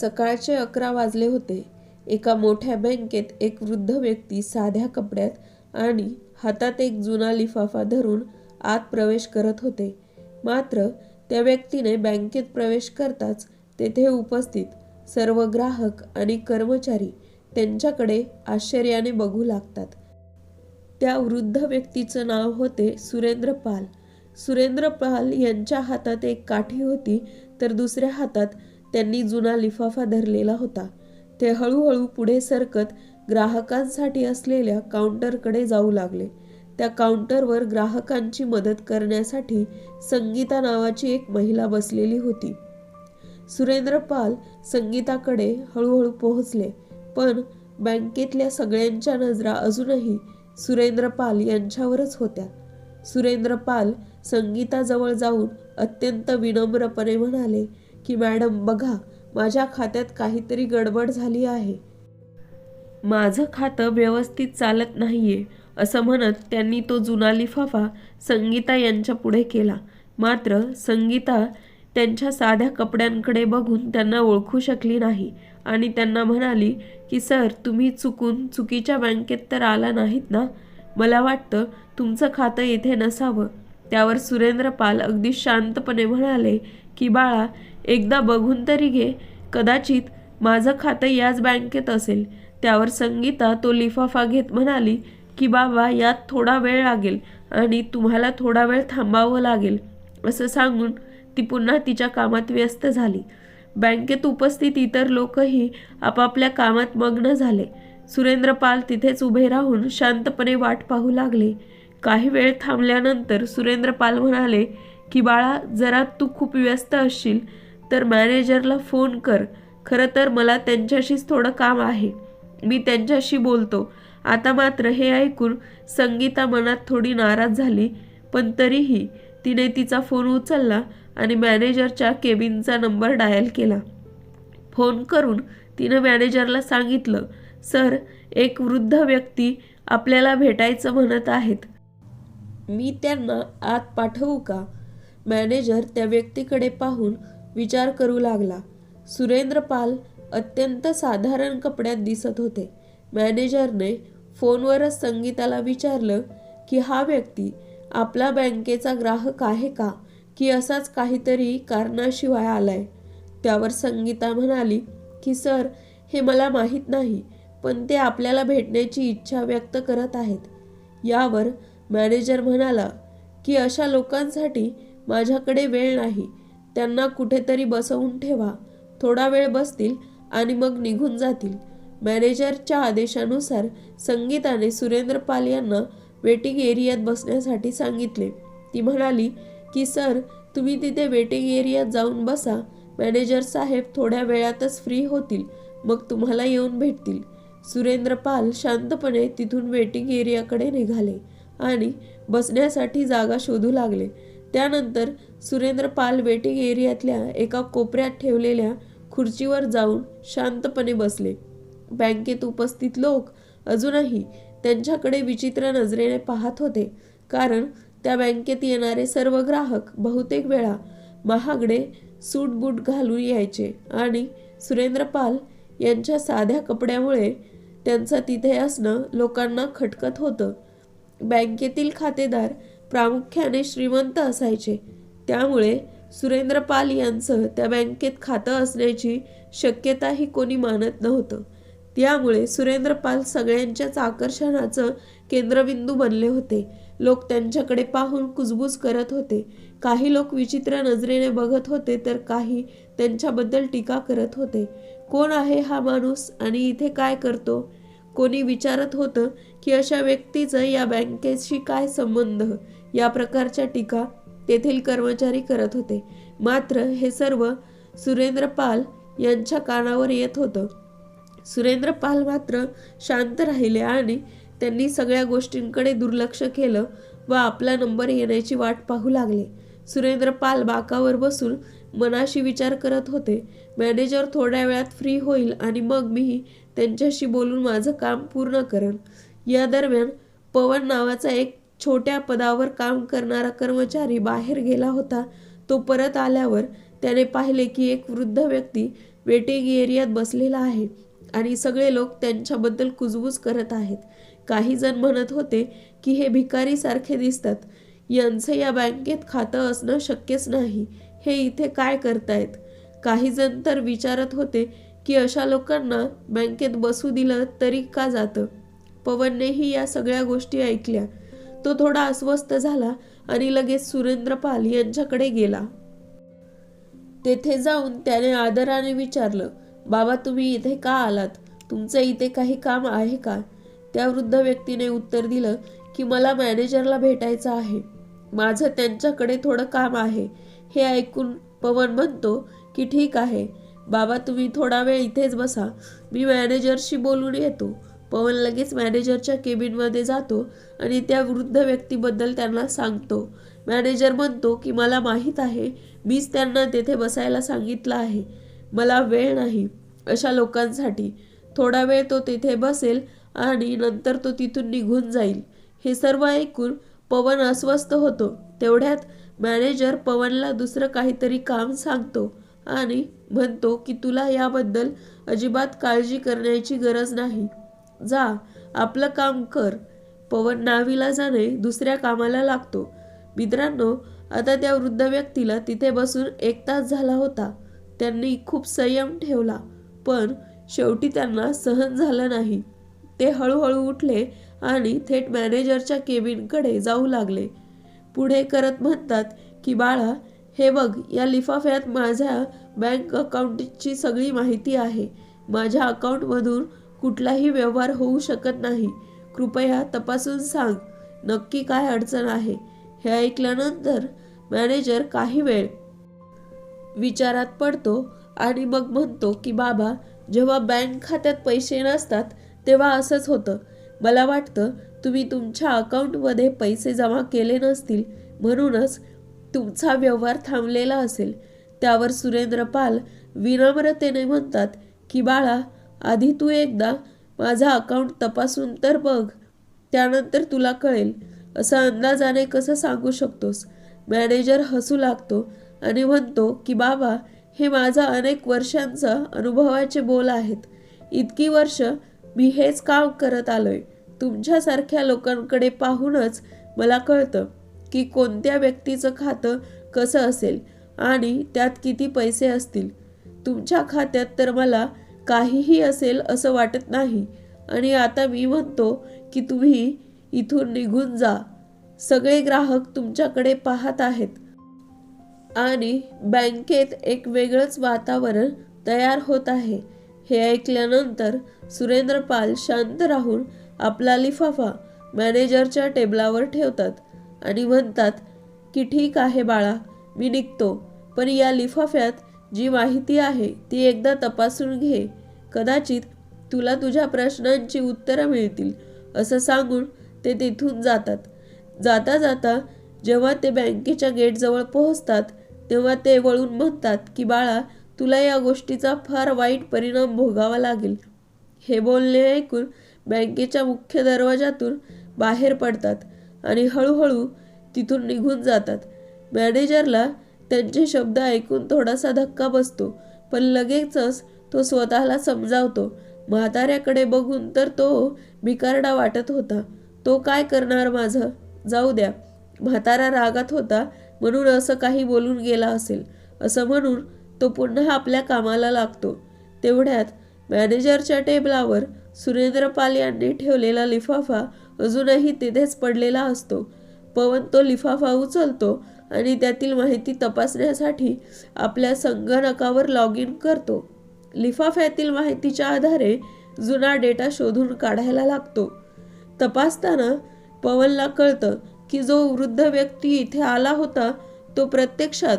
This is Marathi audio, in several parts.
सकाळचे अकरा वाजले होते. एका मोठ्या बँकेत एक वृद्ध व्यक्ती साध्या कपड्यात आणि हातात एक जुना लिफाफा धरून आत प्रवेश करत होते. मात्र त्या व्यक्तीने बँकेत प्रवेश करताच तेथे उपस्थित सर्व ग्राहक आणि कर्मचारी त्यांच्याकडे आश्चर्याने बघू लागतात. त्या वृद्ध व्यक्तीचं नाव होते सुरेंद्र पाल. सुरेंद्र पाल यांच्या हातात एक काठी होती तर दुसऱ्या हातात त्यांनी जुना लिफाफा धरलेला होता. ते हळूहळू पुढे सरकत ग्राहकांसाठी असलेल्या काउंटरकडे जाऊ लागले. त्या काउंटरवर ग्राहकांची मदत करण्यासाठी संगीता नावाची एक महिला बसलेली होती. सुरेंद्र पाल संगीताकडे हळूहळू पोहोचले पण बँकेतल्या सगळ्यांच्या नजरा अजूनही सुरेंद्र पाल यांच्यावरच होत्या. सुरेंद्र पाल संगीताजवळ जाऊन अत्यंत विनम्रपणे म्हणाले की मॅडम बघा माझ्या खात्यात काहीतरी गडबड झाली आहे. माझं खातं व्यवस्थित चालत नाहीये असं म्हणत त्यांनी तो जुना लिफाफा संगीता यांच्यापुढे केला. मात्र संगीता त्यांच्या साध्या कपड्यांकडे बघून त्यांना ओळखू शकली नाही आणि त्यांना म्हणाली की सर तुम्ही चुकून चुकीच्या बँकेत तर आला नाहीत ना? मला वाटतं तुमचं खातं इथे नसावं. त्यावर सुरेंद्र पाल अगदी शांतपणे म्हणाले की बाळा एकदा बघून तरी घे. कदाचित माझं खातं याच बँकेत असेल. त्यावर संगीता तो लिफाफा घेत म्हणाली की बाबा यात थोडा वेळ लागेल आणि तुम्हाला थोडा वेळ थांबावं लागेल असं सांगून ती पुन्हा तिच्या कामात व्यस्त झाली. बँकेत उपस्थित इतर लोकही आपापल्या कामात मग्न झाले. सुरेंद्रपाल तिथेच उभे राहून शांतपणे वाट पाहू लागले. काही वेळ थांबल्यानंतर सुरेंद्रपाल म्हणाले की बाळा जरा तू खूप व्यस्त असशील तर मॅनेजरला फोन कर. खरं तर मला त्यांच्याशीच थोडं काम आहे. मी त्यांच्याशी बोलतो. आता मात्र हे ऐकून संगीता मनात थोडी नाराज झाली पण तरीही तिने तिचा फोन उचलला आणि मॅनेजरच्या केबिनचा नंबर डायल केला. फोन करून तिनं मॅनेजरला सांगितलं सर एक वृद्ध व्यक्ती आपल्याला भेटायचं म्हणत आहेत. मी त्यांना आत पाठवू का? मॅनेजर त्या व्यक्तीकडे पाहून विचार करू लागला. सुरेंद्रपाल अत्यंत साधारण कपड्यात दिसत होते. मॅनेजरने फोनवरच संगीताला विचारलं की हा व्यक्ती आपला बँकेचा ग्राहक आहे का की असाच काहीतरी कारणाशिवाय आलाय? त्यावर संगीता म्हणाली की सर हे मला माहीत नाही पण ते आपल्याला भेटण्याची इच्छा व्यक्त करत आहेत. यावर मॅनेजर म्हणाला की अशा लोकांसाठी माझ्याकडे वेळ नाही. त्यांना कुठेतरी बसवून ठेवा. थोडा वेळ बसतील आणि मग निघून जातील. मॅनेजरच्या आदेशानुसार संगीताने सुरेंद्र पाल यांना वेटिंग एरियात बसण्यासाठी सांगितले. ती म्हणाली की सर तुम्ही तिथे वेटिंग एरियात जाऊन बसा. मॅनेजर साहेब थोड्या वेळातच फ्री होतील मग तुम्हाला येऊन भेटतील. सुरेंद्र पाल शांतपणे तिथून वेटिंग एरियाकडे निघाले आणि बसण्यासाठी जागा शोधू लागले. त्यानंतर सुरेंद्र पाल वेटिंग एरियातल्या एका कोपऱ्यात ठेवलेल्या खुर्चीवर जाऊन शांतपणे बसले. बँकेत उपस्थित लोक अजूनही त्यांच्याकडे विचित्र नजरेने पाहत होते कारण त्या बँकेत येणारे सर्व ग्राहक बहुतेक वेळा महागडे सूट बूट घालून यायचे आणि सुरेंद्र पाल यांच्या साध्या कपड्यामुळे त्यांचं तिथे असणं लोकांना खटकत होतं. बँकेतील खातेदार प्रामुख्याने श्रीमंत असायचे त्यामुळे सुरेंद्र पाल यांचं त्या बँकेत खातं असण्याची शक्यताही कोणी मानत नव्हतं. त्यामुळे सुरेंद्र पाल सगळ्यांच्याच आकर्षणाचं केंद्रबिंदू बनले होते. लोक त्यांच्याकडे पाहून कुजबूज करत होते. काही लोक विचित्र नजरेने बघत होते तर काही त्यांच्याबद्दल टीका करत होते. कोण आहे हा माणूस आणि इथे काय करतो? कोणी विचारत होतं की अशा व्यक्तीचं या बँकेशी काय संबंध? या प्रकारच्या टीका तेथील कर्मचारी करत होते. मात्र हे सर्व सुरेंद्र पाल यांच्या कानावर येत होतं. सुरेंद्र पाल मात्र शांत राहिले आणि त्यांनी सगळ्या गोष्टींकडे दुर्लक्ष केलं व आपला नंबर येण्याची वाट पाहू लागले. सुरेंद्र पाल बाकावर बसून मनाशी विचार करत होते. मॅनेजर थोड्या वेळात फ्री होईल आणि मग मी त्यांच्याशी बोलून माझं काम पूर्ण करेन. या दरम्यान पवन नावाचा एक छोट्या पदावर काम करणारा कर्मचारी बाहेर गेला होता. तो परत आल्यावर त्याने पाहिले की एक वृद्ध व्यक्ती वेटिंग एरियात बसलेला आहे आणि सगळे लोक त्यांच्याबद्दल कुजबूज करत आहेत. काही जण म्हणत होते की हे भिकारीसारखे दिसतात. यांचं या बँकेत खातं असणं शक्यच नाही. हे इथे काय करतायत? काही जण तर विचारत होते की अशा लोकांना बँकेत बसू दिलं तरी का जातं? पवननेही या सगळ्या गोष्टी ऐकल्या. तो थोडा अस्वस्थ झाला आणि लगेच सुरेंद्र पाल यांच्याकडे गेला. तेथे जाऊन त्याने आदराने विचारलं बाबा तुम्ही इथे का आलात? तुमचं इथे काही काम आहे का? त्या वृद्ध व्यक्तीने उत्तर दिलं की मला मॅनेजरला भेटायचं आहे. माझं त्यांच्याकडे थोडं काम आहे. हे ऐकून पवन म्हणतो की ठीक आहे. बाबा तुम्ही थोडा वेळ इथेच बसा. मी मॅनेजरशी बोलून येतो. पवन लगेच मॅनेजरच्या केबिनमध्ये जातो आणि त्या वृद्ध व्यक्तीबद्दल त्यांना सांगतो. मॅनेजर म्हणतो की मला माहीत आहे मीच त्यांना तेथे बसायला सांगितलं आहे. मला वेळ नाही अशा लोकांसाठी. थोडा वेळ तो तेथे बसेल आणि नंतर तो तिथून निघून जाईल. हे सर्व ऐकून पवन अस्वस्थ होतो. तेवढ्यात मॅनेजर पवनला दुसरं काहीतरी काम सांगतो आणि म्हणतो की तुला याबद्दल अजिबात काळजी करण्याची गरज नाही. जा आपलं काम कर. पवन नावीला जाणे दुसऱ्या कामाला लागतो. मित्रांनो आता त्या वृद्ध व्यक्तीला तिथे बसून एक तास झाला होता. त्यांनी खूप संयम ठेवला पण शेवटी त्यांना सहन झालं नाही. ते हळूहळू उठले आणि थेट मॅनेजरच्या केबिनकडे जाऊ लागले. पुढे करत म्हणतात की बाळा हे बघ या लिफाफ्यात माझ्या बँक अकाउंटची सगळी माहिती आहे. माझ्या अकाउंटमधून कुठलाही व्यवहार होऊ शकत नाही. कृपया तपासून सांग नक्की काय अडचण आहे? हे ऐकल्यानंतर मॅनेजर काही वेळ विचारात पडतो आणि मग म्हणतो की बाबा जेव्हा बँक खात्यात पैसे नसतात तेव्हा असंच होतं. मला वाटतं तुम्ही तुमच्या अकाउंटमध्ये पैसे जमा केले नसतील म्हणूनच तुमचा व्यवहार थांबलेला असेल. त्यावर सुरेंद्र पाल विनम्रतेने म्हणतात की बाळा आधी तू एकदा माझा अकाउंट तपासून तर बघ. त्यानंतर तुला कळेल. असं अंदाजाने कसं सांगू शकतोस? मॅनेजर हसू लागतो आणि म्हणतो की बाबा हे माझा अनेक वर्षांचा अनुभवाचे बोल आहेत. इतकी वर्ष मी हेच काम करत आलोय. तुमच्यासारख्या लोकांकडे पाहूनच मला कळतं की कोणत्या व्यक्तीचं खातं कसं असेल आणि त्यात किती पैसे असतील. तुमच्या खात्यात तर मला काहीही असेल असं वाटत नाही. आणि आता मी म्हणतो की तुम्ही इथून निघून जा. सगळे ग्राहक तुमच्याकडे पाहत आहेत. आणि बँकेत एक वेगळंच वातावरण तयार होत आहे. हे ऐकल्यानंतर सुरेंद्र पाल शांत राहून आपला लिफाफा मॅनेजरच्या टेबलावर ठेवतात आणि म्हणतात की ठीक आहे बाळा मी निघतो. पण या लिफाफ्यात जी माहिती आहे ती एकदा तपासून घे. कदाचित तुला तुझ्या प्रश्नांची उत्तरं मिळतील असं सांगून ते तिथून जातात. जाता जाता जेव्हा ते बँकेच्या गेटजवळ पोहोचतात तेव्हा ते वळून म्हणतात की बाळा तुला या गोष्टीचा फार वाईट परिणाम भोगावा लागेल. हे बोलणे ऐकून बँकेच्या मुख्य दरवाजातून बाहेर पडतात आणि हळूहळू तिथून निघून जातात. मॅनेजरला त्यांचे शब्द ऐकून थोडासा धक्का बसतो पण लगेचच तो स्वतःला समजावतो. म्हाताऱ्याकडे बघून तर तो भिकारडा वाटत होता. तो काय करणार माझं? जाऊ द्या. म्हातारा रागात होता म्हणून असं काही बोलून गेला असेल. असं म्हणून तो पुन्हा आपल्या कामाला लागतो. तेवढ्यात मॅनेजरच्या टेबलावर सुरेंद्र पाल यांनी ठेवलेला लिफाफा अजूनही तिथेच पडलेला असतो. पवन तो लिफाफा उचलतो आणि त्यातील माहिती तपासण्यासाठी आपल्या संगणकावर लॉग इन करतो. लिफाफ्यातील माहितीच्या आधारे जुना डेटा शोधून काढायला लागतो. तपासताना पवनला कळतं की जो वृद्ध व्यक्ती इथे आला होता तो प्रत्यक्षात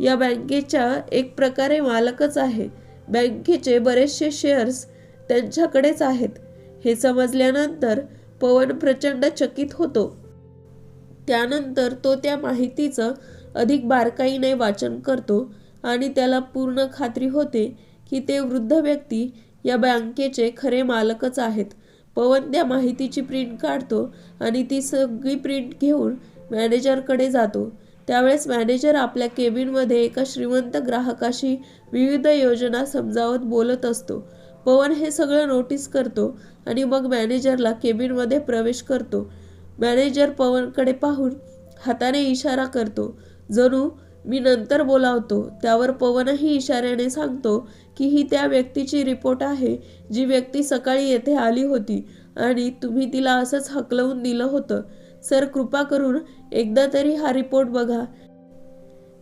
या बँकेच्या एक प्रकारे मालकच आहे. बँकेचे बरेचसे शेअर्स त्यांच्याकडेच आहेत. हे समजल्यानंतर पवन प्रचंड चकित होतो. त्यानंतर तो त्या माहितीचं अधिक बारकाईने वाचन करतो आणि त्याला पूर्ण खात्री होते की ते वृद्ध व्यक्ती या बँकेचे खरे मालकच आहेत. पवन त्या माहितीची प्रिंट काढतो आणि ती सगळी प्रिंट घेऊन मॅनेजरकडे जातो. त्यावेळेस मॅनेजर आपल्या केबिनमध्ये एका श्रीमंत ग्राहकाशी विविध योजना समजावत बोलत असतो. पवन हे सगळं नोटीस करतो आणि मग मॅनेजरला केबिनमध्ये प्रवेश करतो. मॅनेजर पवनकडे पाहून हाताने इशारा करतो. जणू मी नंतर बोलावतो. त्यावर पवनही इशाऱ्याने सांगतो की ही त्या व्यक्तीची रिपोर्ट आहे जी व्यक्ती सकाळी येथे आली होती आणि तुम्ही तिला असंच हकलवून दिलं होतं. सर कृपा करून एकदा तरी हा रिपोर्ट बघा.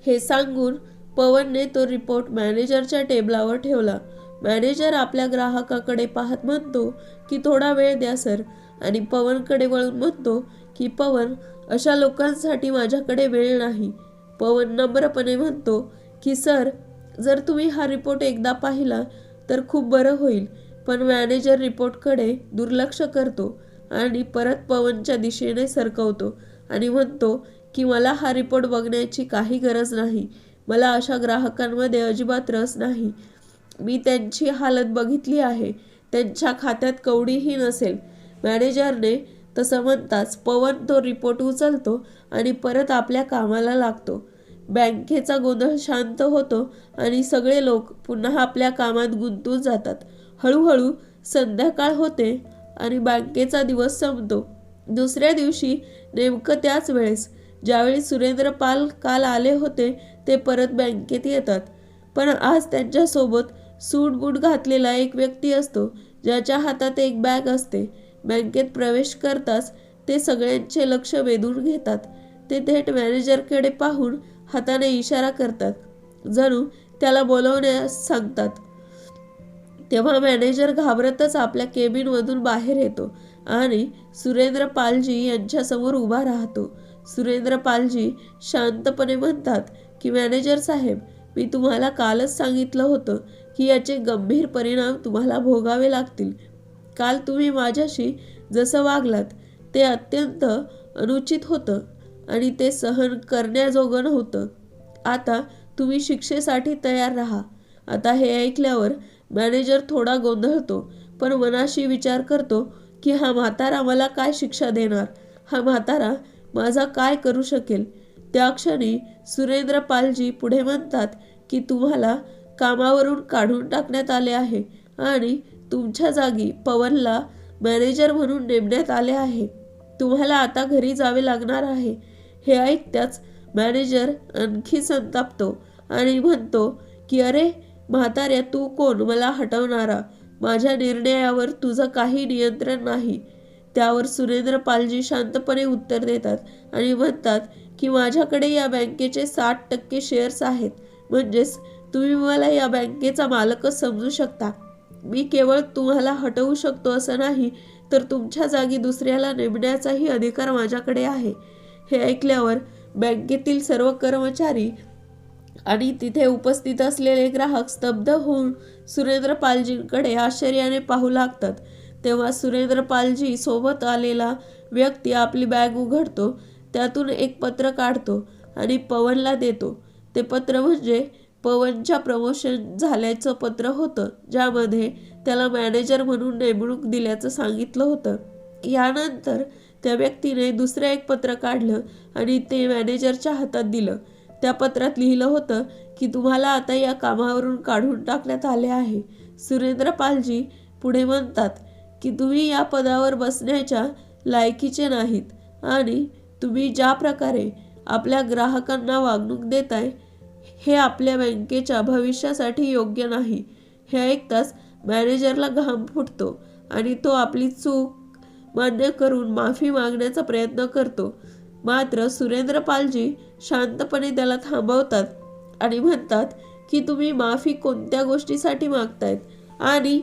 हे सांगून पवनने तो रिपोर्ट मॅनेजरच्या टेबलावर ठेवला. मॅनेजर आपल्या ग्राहकाकडे पाहत म्हणतो की थोडा वेळ द्या सर. आणि पवनकडे वळून म्हणतो की पवन अशा लोकांसाठी माझ्याकडे वेळ नाही. पवन नम्रपणे म्हणतो की सर जर तुम्ही हा रिपोर्ट एकदा पाहिला तर खूप बरं होईल पण मॅनेजर रिपोर्टकडे दुर्लक्ष करतो आणि परत पवनच्या दिशेने सरकवतो आणि म्हणतो की मला हा रिपोर्ट बघण्याची काही गरज नाही मला अशा ग्राहकांमध्ये अजिबात रस नाही. मी त्यांची हालत बघितली आहे त्यांच्या खात्यात कवडीही नसेल मॅनेजरने तसं म्हणताच पवन तो रिपोर्ट उचलतो आणि परत आपल्या कामाला लागतो. बँकेचा गोंधळ शांत होतो आणि सगळे लोक पुन्हा आपल्या कामात गुंतून जातात. हळूहळू संध्याकाळ होते आणि बँकेचा दिवस संपतो. दुसऱ्या दिवशी नेमकं त्याच वेळेस ज्यावेळी सुरेंद्र पाल काल आले होते ते परत बँकेत येतात. पण आज त्यांच्यासोबत सूट बूट घातलेला एक व्यक्ती असतो ज्याच्या हातात एक बॅग असते. बँकेत प्रवेश करताच ते सगळ्यांचे लक्ष वेधून घेतात. ते थेट मॅनेजरकडे पाहून हाताने इशारा करतात. जणू त्याला बोलवण्यास सांगतात. तेव्हा मॅनेजर घाबरतच आपल्या केबिनमधून बाहेर येतो आणि सुरेंद्र पालजी यांच्यासमोर उभा राहतो. सुरेंद्र पालजी शांतपणे म्हणतात की मॅनेजर साहेब मी तुम्हाला कालच सांगितलं होतं की याचे गंभीर परिणाम तुम्हाला भोगावे लागतील. काल तुम्ही माझ्याशी जसं वागलात ते अत्यंत अनुचित होतं आणि ते सहन करण्याजोगं नव्हतं. आता तुम्ही शिक्षेसाठी तयार राहा. आता हे ऐकल्यावर मॅनेजर थोडा गोंधळतो पण मनाशी विचार करतो की हा म्हातारा मला काय शिक्षा देणार? हा म्हातारा माझा काय करू शकेल? त्या क्षणी सुरेंद्र पालजी पुढे म्हणतात की तुम्हाला कामावरून काढून टाकण्यात आले आहे आणि तुमच्या जागी पवनला मॅनेजर म्हणून नेमण्यात आले आहे. तुम्हाला आता घरी जावे लागणार आहे. हे ऐकत्याच मॅनेजर आणखी संतापतो आणि म्हणतो की अरे म्हाताऱ्या तू कोण? मला हटवणारा. माझ्या निर्णयावर तुझं काही नियंत्रण नाही. त्यावर सुरेंद्र पालजी शांतपणे उत्तर देतात आणि म्हणतात की माझ्याकडे या बँकेचे साठ टक्के शेअर्स आहेत. म्हणजेच तुम्ही मला या बँकेचा मालकच समजू शकता. मी केवळ तुम्हाला हटवू शकतो असं नाही तर तुमच्या जागी दुसऱ्याला नेमण्याचाही अधिकार माझ्याकडे आहे. हे ऐकल्यावर बँकेतील सर्व कर्मचारी आणि तिथे उपस्थित असलेले ग्राहक स्तब्ध होऊन सुरेंद्र पालजींकडे आश्चर्याने पाहू लागतात. तेव्हा सुरेंद्र पालजी सोबत आलेला व्यक्ती आपली बॅग उघडतो त्यातून एक पत्र काढतो आणि पवनला देतो. ते पत्र म्हणजे पवनच्या प्रमोशन झाल्याचं पत्र होतं ज्यामध्ये त्याला मॅनेजर म्हणून नेमणूक दिल्याचं सांगितलं होतं. यानंतर त्या व्यक्तीने दुसरं एक पत्र काढलं आणि ते मॅनेजरच्या हातात दिलं. त्या पत्रात लिहिलं होतं की तुम्हाला आता या कामावरून काढून टाकण्यात आले आहे. सुरेंद्र पालजी पुढे म्हणतात की तुम्ही या पदावर बसण्याच्या लायकीचे नाहीत आणि तुम्ही ज्या प्रकारे आपल्या ग्राहकांना वागणूक देताय हे आपल्या बँकेच्या भविष्यासाठी योग्य नाही. हे ऐकताच मॅनेजरला घाम फुटतो आणि तो आपली चूक मान्य करून माफी मागण्याचा प्रयत्न करतो. मात्र सुरेंद्र पालजी शांतपणे त्याला थांबवतात आणि म्हणतात की तुम्ही माफी कोणत्या गोष्टीसाठी मागतायत? आणि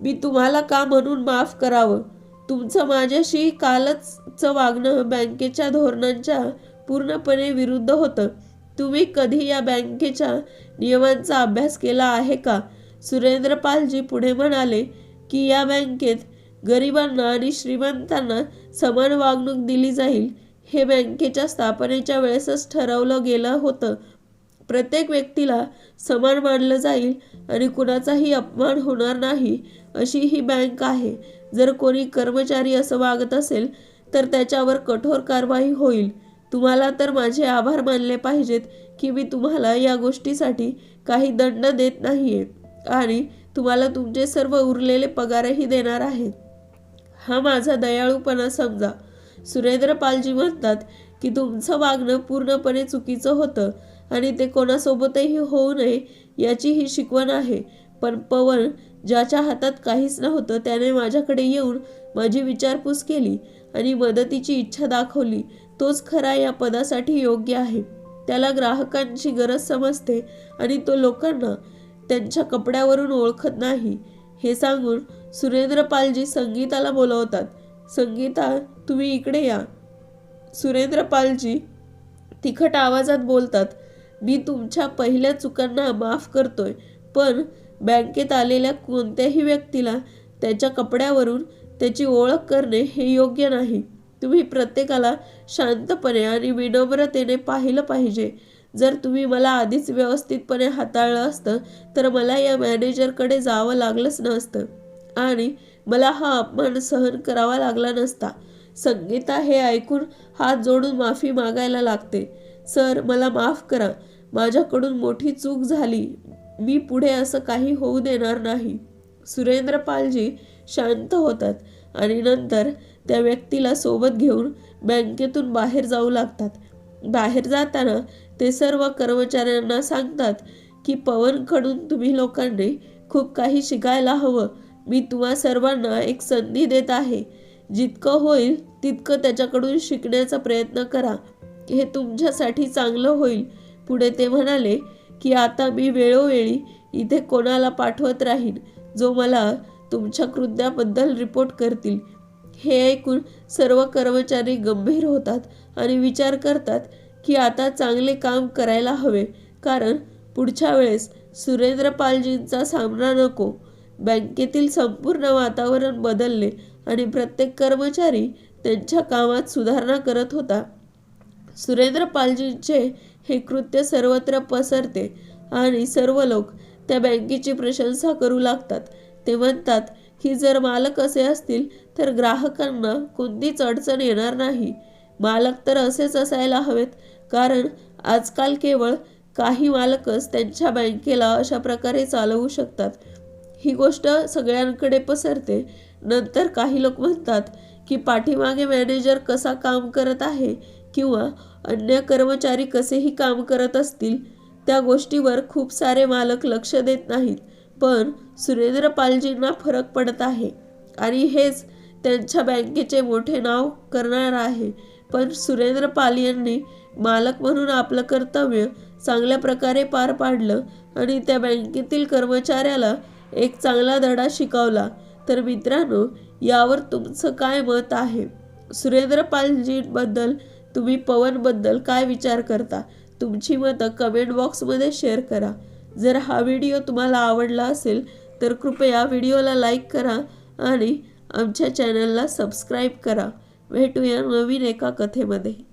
मी तुम्हाला का म्हणून माफ करावं? तुमचं माझ्याशी कालच वागणं बँकेच्या धोरणांच्या पूर्णपणे विरुद्ध होतं. तुम्ही कधी या बँकेच्या नियमांचा अभ्यास केला आहे का? सुरेंद्रपालजी पुढे म्हणाले की या बँकेत गरिबांना आणि श्रीमंतांना समान वागणूक दिली जाईल. हे बँकेच्या स्थापनेच्या वेळेसच ठरवलं गेलं होतं. प्रत्येक व्यक्तीला समान मानलं जाईल आणि कुणाचाही अपमान होणार नाही अशी ही बँक आहे. जर कोणी कर्मचारी असं वागत असेल तर त्याच्यावर कठोर कारवाई होईल. तुम्हाला तर माझे आभार मानले पाहिजेत की मी तुम्हाला या गोष्टीसाठी काही दंड देत नाहीये. आणि तुम्हाला तुमचे सर्व उरलेले पगारही देणार आहे. हा माझा दयाळूपणा समजा. सुरेंद्र पालजी म्हणतात की तुमचं वागणं पूर्णपणे चुकीचं होतं आणि ते कोणासोबतही होऊ नये याची ही शिकवण आहे. पण पवन ज्याच्या हातात काहीच नव्हतं त्याने माझ्याकडे येऊन माझी विचारपूस केली आणि मदतीची इच्छा दाखवली. तोच खरा या पदासाठी योग्य आहे. त्याला ग्राहकांची गरज समजते आणि तो लोकांना त्यांच्या कपड्यावरून ओळखत नाही. हे सांगून सुरेंद्रपालजी संगीताला बोलवतात संगीता तुम्ही इकडे या. सुरेंद्रपालजी तिखट आवाजात बोलतात मी तुमच्या पहिल्या चुकांना माफ करतोय पण बँकेत आलेल्या कोणत्याही व्यक्तीला त्याच्या कपड्यावरून त्याची ओळख करणे हे योग्य नाही. तुम्ही प्रत्येकाला शांतपणे आणि विनम्रतेने पाहिलं पाहिजे. जर तुम्ही मला आधीच व्यवस्थितपणे हाताळलं असतं तर मला या मॅनेजरकडे जावं लागलंच नसतं. आणि मला हा अपमान सहन करावा लागला नसता. संगीता हे ऐकून हात जोडून माफी मागायला लागते. सर मला माफ करा. माझ्याकडून मोठी चूक झाली. मी पुढे असं काही होऊ देणार नाही. सुरेंद्र पालजी शांत होतात आणि नंतर त्या व्यक्तीला सोबत घेऊन बँकेतून बाहेर जाऊ लागतात. बाहेर जाताना ते सर्व कर्मचाऱ्यांना सांगतात की पवनकडून तुम्ही लोकांनी खूप काही शिकायला हवं. मी तुम्हा सर्वांना एक संधी देत आहे. जितकं होईल तितकं त्याच्याकडून शिकण्याचा प्रयत्न करा. हे तुमच्यासाठी चांगलं होईल. पुढे ते म्हणाले की आता मी वेळोवेळी इथे कोणाला पाठवत राहीन जो मला तुमच्या कृत्याबद्दल रिपोर्ट करतील. हे ऐकून सर्व कर्मचारी गंभीर होतात आणि विचार करतात की आता चांगले काम करायला हवे. कारण पुढच्या वेळेस सुरेंद्र पालजींचा सामना नको. बँकेतील संपूर्ण वातावरण बदलले आणि प्रत्येक कर्मचारी त्यांच्या कामात सुधारणा करत होता. सुरेंद्र पालजींचे हे कृत्य सर्वत्र पसरते आणि सर्व लोक त्या बँकेची प्रशंसा करू लागतात. ते म्हणतात की जर मालक असे असतील तर ग्राहकांना कोणतीच अडचण येणार नाही. मालक तर असेच असायला हवेत कारण आजकाल केवळ काही मालकच त्यांच्या बँकेला अशा प्रकारे चालवू शकतात. ही गोष्ट सगळ्यांकडे पसरते. नंतर काही लोक म्हणतात की पाठीमागे मॅनेजर कसा काम करत आहे किंवा अन्य कर्मचारी कसेही काम करत असतील त्या गोष्टीवर खूप सारे मालक लक्ष देत नाहीत. पण सुरेंद्र पालजींना फरक पडत आहे. आणि हेच त्यांच्या बँकेचे मोठे नाव करणार आहे. पण सुरेंद्र पाल यांनी मालक म्हणून आपलं कर्तव्य चांगल्या प्रकारे पार पाडलं आणि त्या बँकेतील कर्मचाऱ्याला एक चांगला धडा शिकवला. तर मित्रांनो यावर तुमचं काय मत आहे? सुरेंद्र पालजींबद्दल तुम्ही पवनबद्दल काय विचार करता? तुमची मतं कमेंट बॉक्समध्ये शेअर करा. जर हा व्हिडिओ तुम्हाला आवडला असेल तर कृपया व्हिडिओला लाईक करा आणि आमच्या चॅनलला सबस्क्राईब करा. भेटूया नवीन एका कथेमध्ये.